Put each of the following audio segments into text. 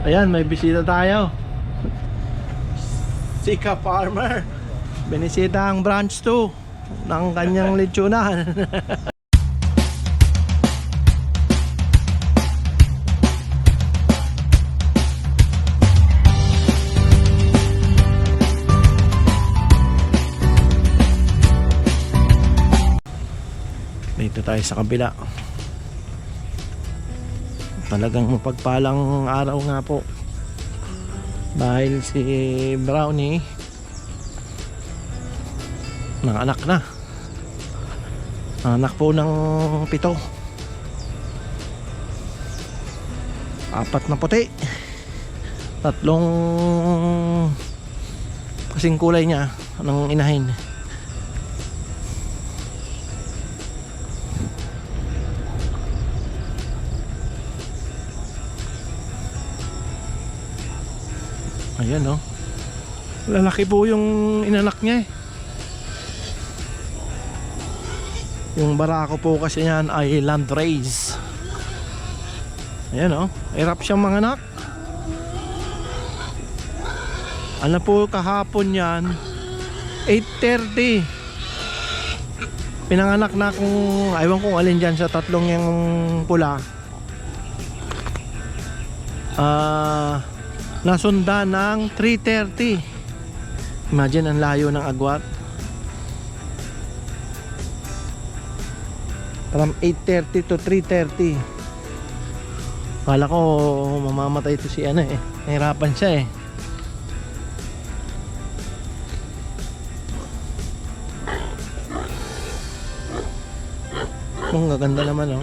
Ayan, may bisita tayo. Sika Farmer. Binisita ang branch 2 ng kanyang lechonan. Dito tayo sa kabila. Talagang mapagpalang araw nga po. Dahil si Brownie nanganak na. Anak po ng pito. Apat na puti. Tatlong kasing kulay niya ng inahin. Ayan oh. Lalaki po yung inanak niya eh. Yung barako po kasi yan ay land race. Ayan oh. Hirap siyang manganak. Ano po kahapon yan? 8.30 Pinanganak na kung Aywan kung alin dyan sa tatlong yung pula Ah nasunda ng 3.30 imagine ang layo ng agwat. From 8.30 to 3.30 kala ko mamamatay to si ano eh. Nahirapan siya eh. Ang gaganda naman oh.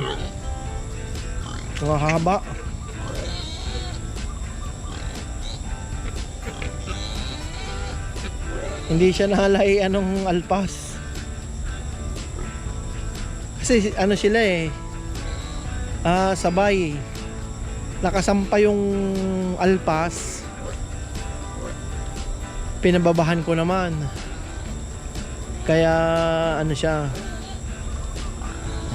Ang haba Hindi siya nahalay anong alpas. Kasi ano sila eh. Ah, sabay. Nakasampa yung alpas. Pinababahan ko naman. Kaya ano siya.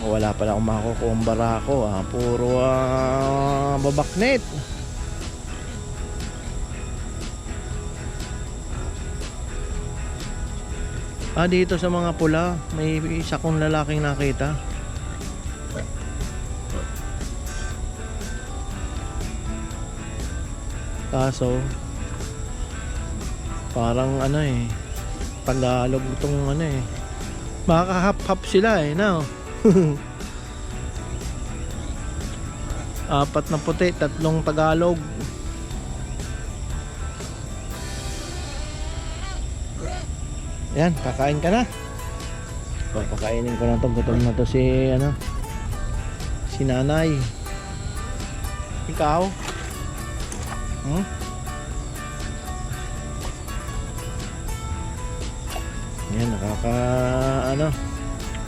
Wala pala akong makukuha ang barako ah. Puro ah, babaknet. Ah, dito sa mga pula, may isa kong lalaking nakita. Kaso, parang ano eh, Tagalog itong ano eh. Makakahap-hap sila eh, no? Apat na puti, tatlong Tagalog. Yan, kakain ka na. Papakainin ko na to. Gutom na to si, ano, si nanay. Ikaw? Hmm? Yan, nakaka, ano,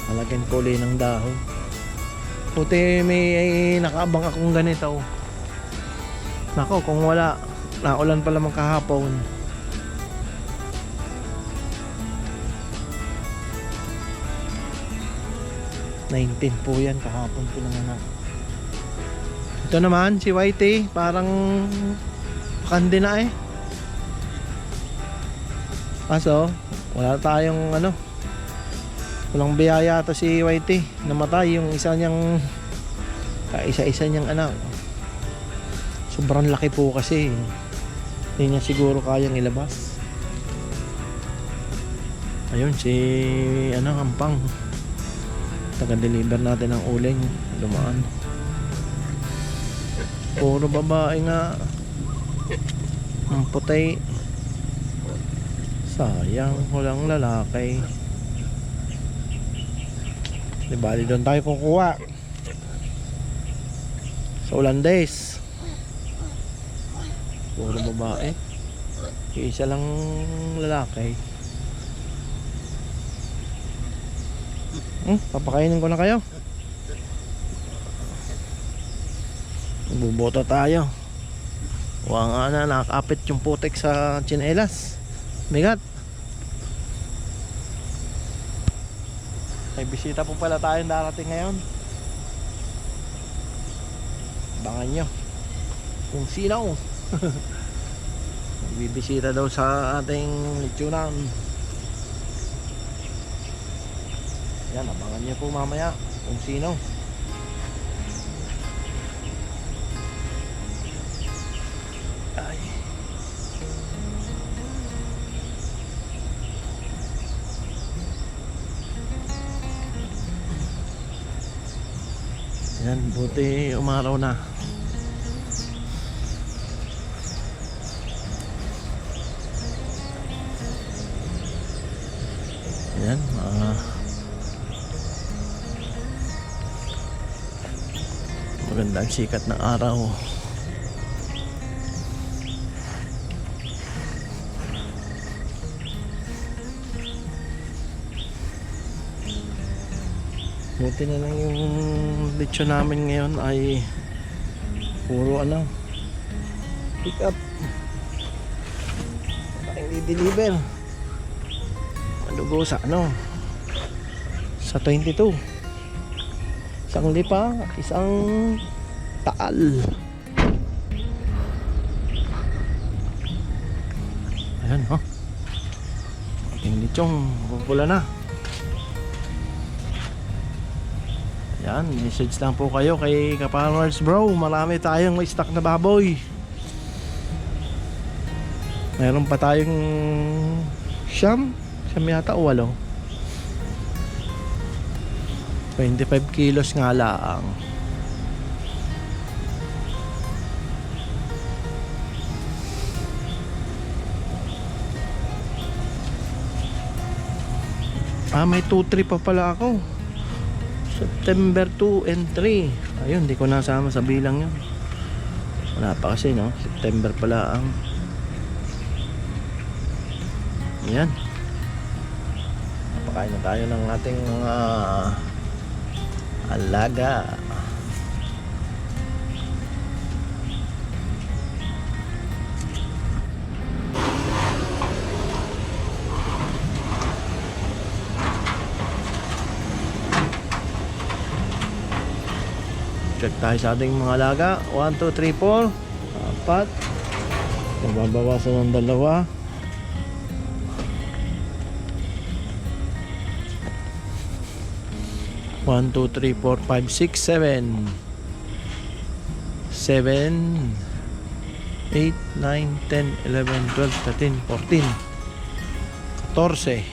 malagyan kulay ng dahon. Puti may nakaabang akong ganito. Nako, kung wala, naulan pala mang kahapon. Nineteen po yan kahapon pinanganak. Ito naman si Whitey, parang pakandi na eh. Kaso, wala tayong ano, walang biyaya to si Whitey. Namatay yung isa niyang, kaisa-isa niyang anak. Sobrang laki po kasi. Hindi niya siguro kayang ilabas. Ayun, si ano, Hampang. Taga-deliver natin ng uling. Dumaan. Puro babae nga. Ang puti. Sayang, walang lalaki. Di bali doon tayo kukuha. Sa Ulandes. Puro babae. Isa lang lalaki. Hmm, papakainin ko na kayo. Buboto tayo. Huwag nga na, nakakapit yung putek sa chinelas. Bigat. May bisita po pala tayong darating ngayon. Abangan nyo. Kung sino. Bibisita daw sa ating lechonan. Yan, abangan niyo po mamaya kung sino. Ay. Yan, buti umaraw na. Magandang sikat ng araw. Buti na lang yung lechon namin ngayon ay puro ano pick up. Tayong di-deliver malugo sa ano sa 22 isang lipa isang taal ayan ha ating lechong pupula na Yan, message lang po kayo kay Kaparmers bro. Marami tayong may stock na baboy. Meron pa tayong siyam. Siyam yata o walo. 25 kilos nga lang. Ah, may 2-3 pa pala ako. September 2 and 3 ayun di ko nasama sa bilang yun. Wala pa kasi no? September pala ang yan napakain na tayo ng ating mga alaga check tayo sa ating mga alaga 1, 2, 3, 4 apat mababawasan ng dalawa One, two, three, four, five, six, seven. Seven, eight, nine, ten, eleven, twelve, thirteen, fourteen. Katorse.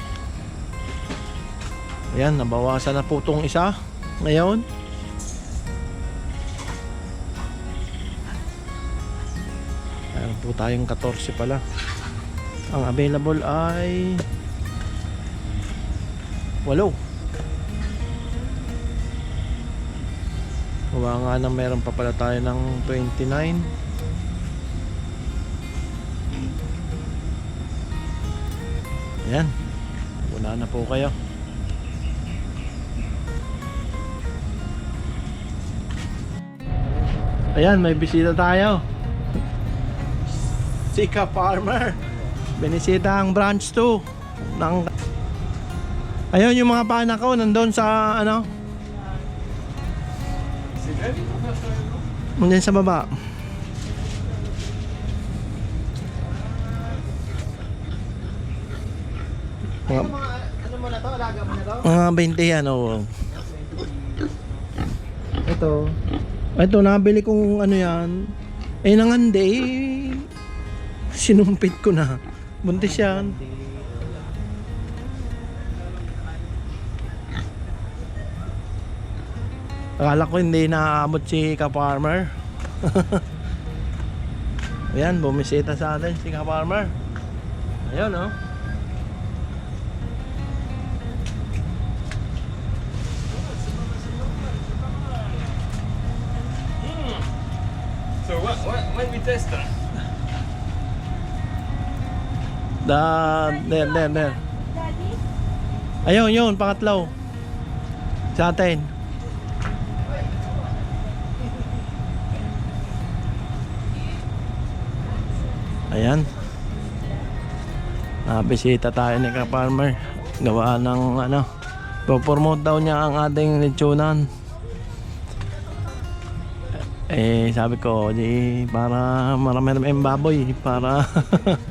Ayan, nabawasan na po itong isa. Ngayon. Po tayong 14 pala. Ang available ay 8. Gawa nga na meron pa pala tayo ng 29. Ayan. Una na po kayo. Ayan, may bisita tayo. Sika Farmer. Binisita ang branch 2 ng Ayun yung mga panak ko nandun sa ano? Nandun sa baba. Mga, Ano mo na to? Alaga mo na to? mga 20 yan, oo. Ito. Ito, nabili kong ano yan. Eh, nangande, eh. Sinumpit ko na. Buntis yan. Akala ko hindi naaabot si ka-farmer. Ayan, bumisita sa atin si ka-farmer. Ayun, oh. So what, what, when we test them? Da, there, there, there. Ayun, yun, pangatlo. Sa atin. Ayan. Nabisita tayo ni ka-farmer. Gawa ng ano. Promote daw niya ang ating lechonan. Eh, sabi ko, di para marami-rami baboy. Para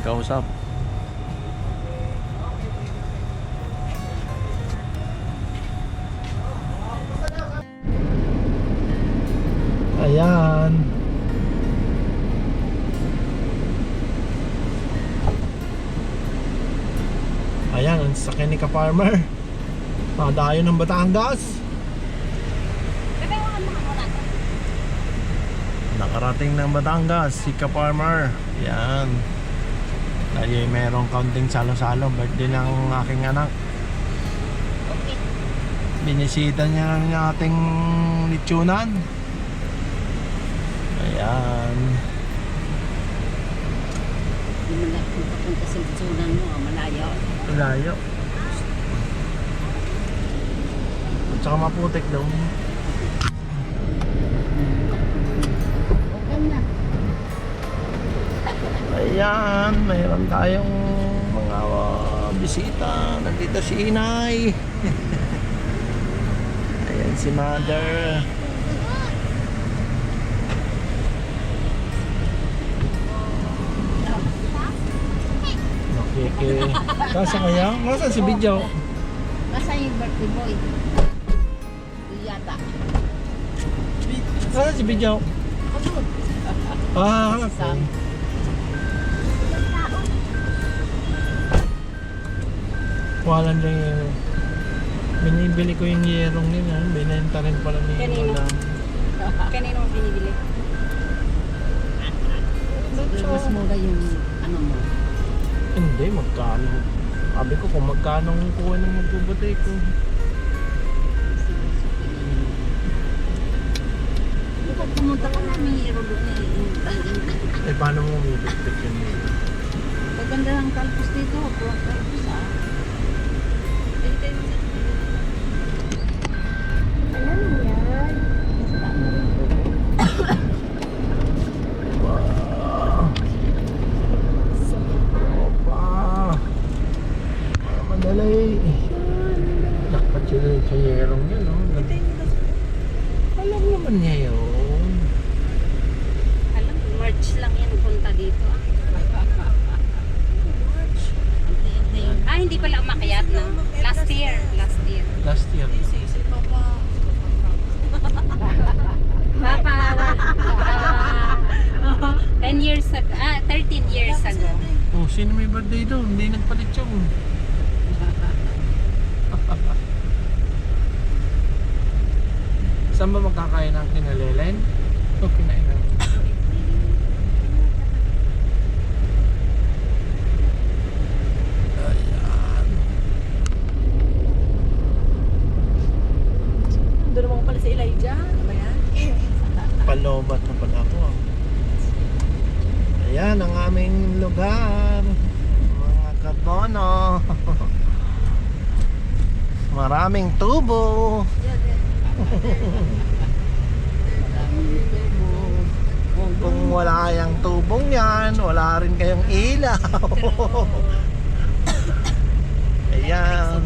May kausap. Ayan. Ayan, ang sakyan ni ka-farmer. Padayo ng Batangas. Nakarating ng Batangas, si ka-farmer. Ayan. Ay, merong kaunting salo-salo. Birthday ng aking anak. Binisita niya ng ating litsunan. Ayan. Kung papunta sa litsunan mo, ah, malayo. Layo. At saka maputik daw. Ayan, mayroon tayong mga uh, bisita. Nandito si Inay. Ayan si Mother. Nakiki. Kasa kaya? Kasa si Bidyo? Nasaan yung birthday boy? Yata. Kasa si Bidyo? Ah, okay. Wala lang yung binibili ko yung yerong nila. Binenta rin pala ni Kanino? Kanino mo binibili? Siguro mas mura yung ano mo. Hindi, magkano? Sabi ko kung magkano ang kuha ng magbubutay ko. Kung pumunta ka na, may hero doon eh. Eh, paano mo bibigtik yun? Maganda ng talpos dito. Talpos Alam niya yun. Alam, March lang yan punta dito. Ah, yung ah hindi pala umakyat na. Last year. Last year. Last year. Papa, ah, 10 years ago, ah, 13 years ago. Oh, sino may birthday doon? Hindi nagpalit yung. Saan ba magkakain ng kinalelen? O kinain ng... Ayan. Doon naman pala si Elijah. Ano ba yan? Palobat na pala ako. Ayan ang aming lugar. Mga katono. Maraming tubo. Kung wala yung tubong yan, wala rin kayong ilaw. Ayan.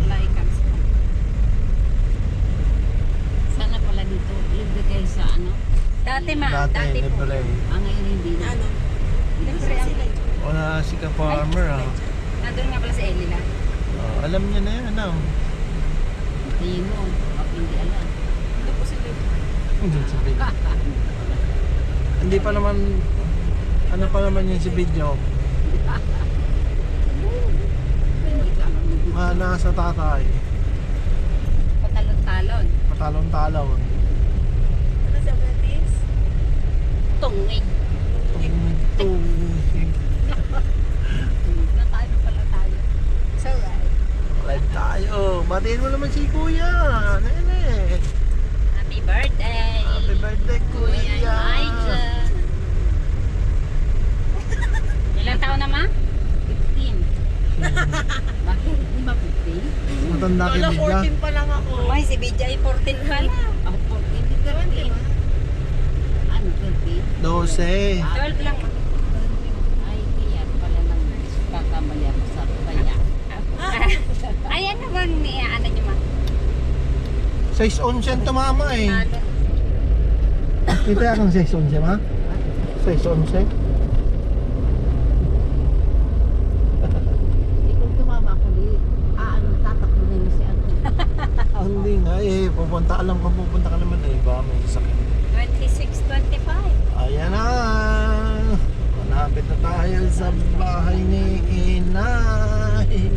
Sana pala dito. Libre kayo sa ano. Dati ma, Dati, dati, po. libre. Ah, ngayon hindi na. Ano? Libre ang, Wala si ka-farmer ah. nandun nga pala si Elila. Oh, alam niya na yan, ano? Tingin mo. Hindi alam. Ito po si Elijah. Hindi sa video. Hindi pa naman, ano pa naman yung si video? Ah, nasa tatay. Patalon-talon. Patalon-talon. Ano si Abetis? Tungig. Tungtungig. Nakaano pala tayo. So, right. Live tayo. Batiin mo naman si Kuya. Nene. Happy birthday! Happy birthday, Kuya Kuya. Elijah! Taon na ma? 15. Bakit? Di ba 15? matanda kay Lola, Bidya. 14 pa lang ako. Ay, si BJ 14 pala. Ang 14, 13. Ano, 13? 12. 12 lang. Ay, kaya pala nang kakamali ako sa kanya. Ay, ano bang ni ano niyo ma? 6-11 yan tumama eh. Ano? Ito yakang 6-11 ma? 6-11? Ikaw tumama ako di. Ah, ano, tatakbo na yun si ano. Hindi nga eh. Pupunta, alam ko pupunta ka naman eh. Baka may sasakyan. 26, 25. Ayan na. Malapit na tayo sa bahay ni Inay.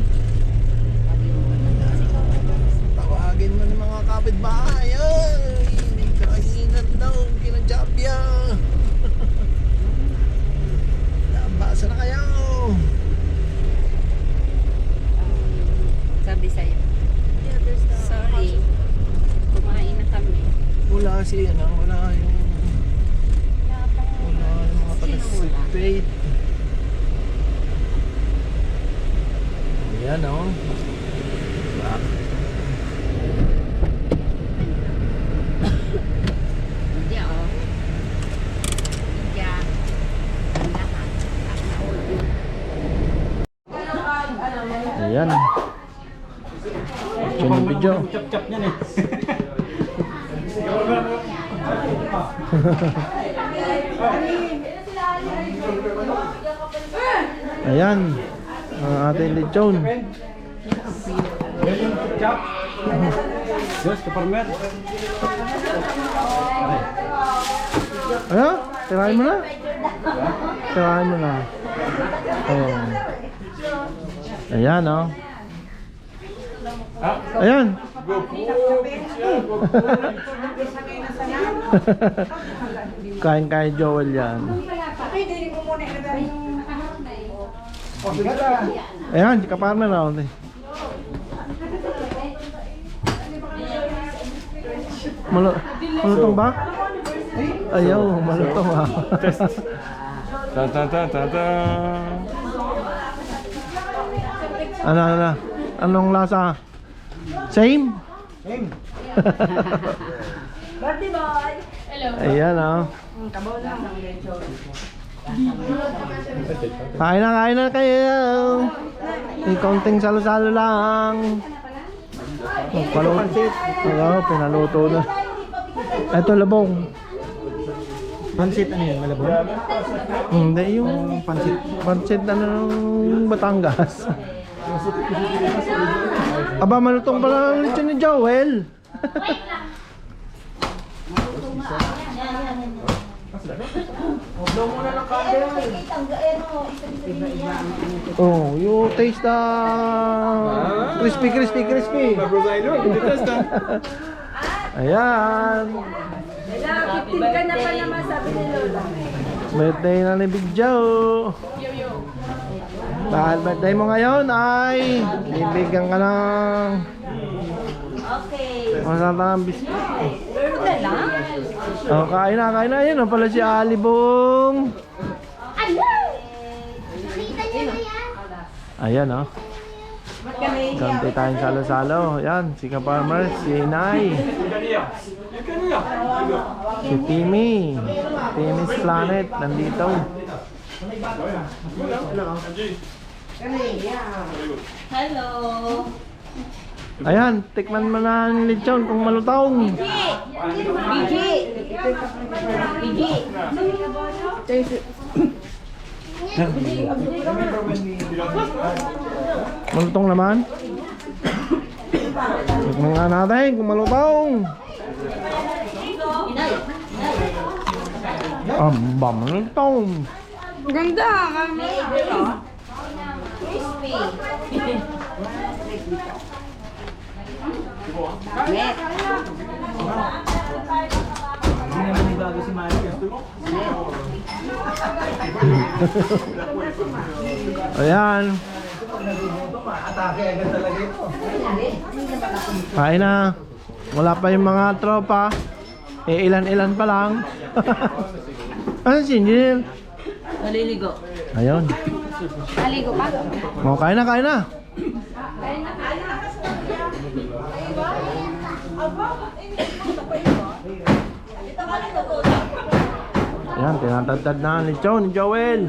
Tawagin mo ng mga kapitbahay. Ay, may kainan daw. Kinajabya. Nabasa na kayo. Sabi sa'yo. Sorry. Kumain na kami. Wala si ano, wala yung wala yung mga taga-sipate. Ayan o. Oh. Hindi ako. Hindi ako. Ang lahat. Ayan. Action ng video. Chap-chap niyan eh. Ayan. Ang ating lechon. Diyos, kaparmer. Ano? Tirahin mo na. Tirahin mo na. Ayan. Ayan o. Oh. Ah, Ayan. go po. Siya, go po. Kain kay Joel yan. Ayan, si kapartner na ako. Malo malutong ba? Ayaw, malutong ah. Ta ta ta ta ta. ano, ano, ano? Anong lasa? Same? Same. Ayan oh. Kain na, kain na kayo. May konting salo-salo lang. Oh, paluto. Oo, pinaluto na. Ito labong. Pansit ano yun, malabon? Hindi yung pansit. Pansit na ng Batangas. Aba, malutong pala ang lechon ni Joel. Oh, you taste the crispy, crispy, crispy. Babrosilo, hindi testa. Ayan. ka na pa naman sabi ni Lola. Birthday na ni Big Joe. Dahil birthday mo ngayon ay bibigyan ka ng Okay. masarap biscuit. Pero lang? Oh, kain na, kain na. Yun, oh, pala si Alibong. Ayan, oh. Ganti tayong salo-salo. Yan, si Ka-Farmer, si Nay, si Timmy. Timmy's Planet, nandito. Hello. Ayan, tikman mo na ang lechon kung malutong. BG. BG. Malutong naman. Tikman nga natin kung malutong. Amba, malutong. Ganda. Crispy. Met. Hindi naman may bago si Mario. Ayan. Kain na. Wala pa yung mga tropa. Eh, ilan-ilan pa lang. ano si Angel? Naliligo. Ayun. Aligo pa? O, oh, kain na, kain na. Kain na, kain na. Ayan, tinatagtag na ni Chow, ni Joel.